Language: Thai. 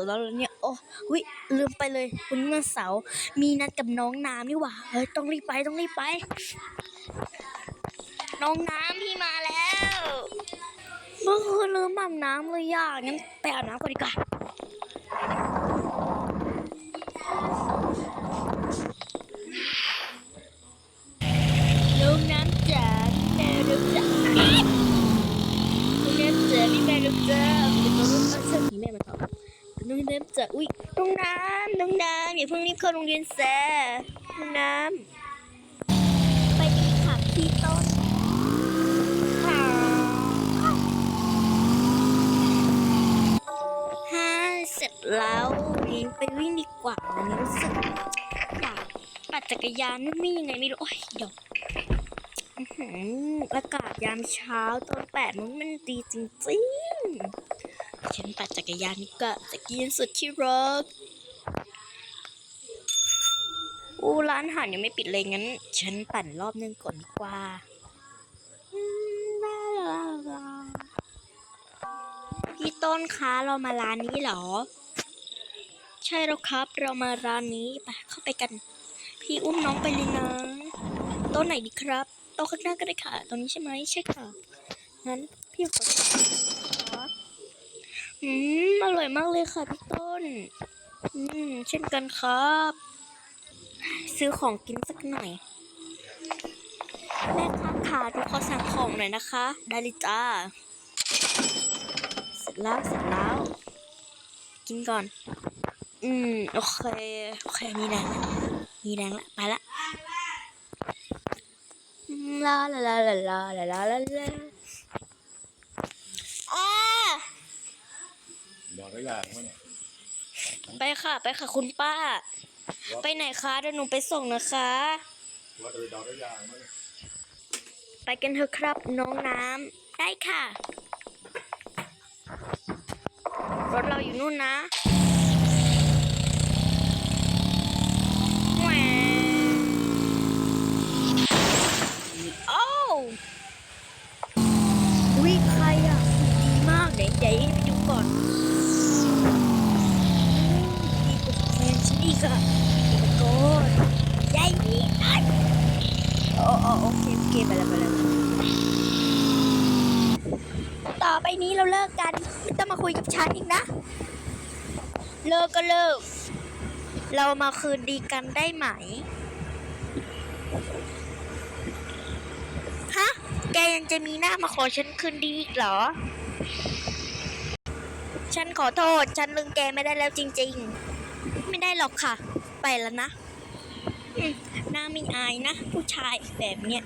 อแล้วเหรอเนี่ย โอ้วิลืมไปเลยวันนี้วันเสาร์มีนัดกับน้องน้ำนี่หว่าเฮ้ยต้องรีบไปต้องรีบไป น้องน้ำพี่มาแล้วเมื่อคืนลืมอาบน้ำเลยอะงั้นไปอาบน้ำก่อนดีกว่าน้องน้ำจ๋าพี่แม่ลูกจ๋าน้องน้ำจ๋าพี่แม่ลูกจ๋าเดี๋ยวต้องเอาเสื้อผีแม่มาต่อ น้องน้ำจ๋าอุ้ยน้องน้ำน้องน้ำอย่าเพิ่งรีบเข้าโรงเรียนแซ่น้องน้ำไปดีค่ะพี่ต้นค่ะฮ่าเสร็จแล้วยิงไปวิ่งดีกว่าวันนี้รู้สึกอยากปั่นจักรยานนู่นนี่ยังไงไม่รู้โอ้ยเดี๋ยวอื้อหืออากาศยามเช้าตอนแปดโมงมันดีจริงๆ ฉันปั่นจักรยานก็จะกินสุดที่รักอู้ร้านอาหารยังไม่ปิดเลยงั้น ฉันปั่นรอบนึงก่อนดีกว่าอืมลาลาลาพี่ต้นคะเรามาร้านนี้เหรอ ใช่แล้วครับ เรามาร้านนี้ไปเข้าไปกัน พี่อุ้มน้องไปเลยนะโต๊ะไหนดีครับโต๊ะข้างหน้าก็ได้ค่ะตรงนี้ใช่ไหมใช่ค่ะงั้นพี่ขอ อืมอร่อยมากเลยค่ะพี่ต้น อืม เช่นกันครับ ซื้อของกินสักหน่อย แม่ค้าขาดูขอสั่งของหน่อยนะคะ ได้เลยจ้า เสร็จแล้วเสร็จแล้ว กินก่อน อืม โอเค โอเค มีแรงละมีแรงละ ไปละลาลาลาลาลาลาลาลาลาอ่า บอกได้ยังวะเนี่ยไปค่ะ ไปค่ะคุณป้า ไปไหนคะเดี๋ยวหนูไปส่งนะคะ ว่าจะไปดอกได้ยังวะเนี่ยไปกันเถอะครับน้องน้ำได้ค่ะ รถเราอยู่นู่นนะแหวโอ้วอุ้ยใครอะดีมากเดี๋ยวเดี๋ยวไปดูก่อนดีกว่าแฟนฉันอีกอะโอ้ยใหญ่ดีอะโอ้โอ้โอเคโอเคไปแล้วไปแล้วต่อไปนี้เราเลิกกันไม่ต้องมาคุยกับฉันอีกนะ เลิกก็เลิก เรามาคืนดีกันได้ไหมฮะแกยังจะมีหน้ามาขอฉันคืนดีอีกเหรอ ฉันขอโทษ ฉันลืมแกไม่ได้แล้วจริง ๆ ไม่ได้หรอกค่ะ ไปแล้วนะหน้าไม่อายนะ ผู้ชายแบบเนี้ย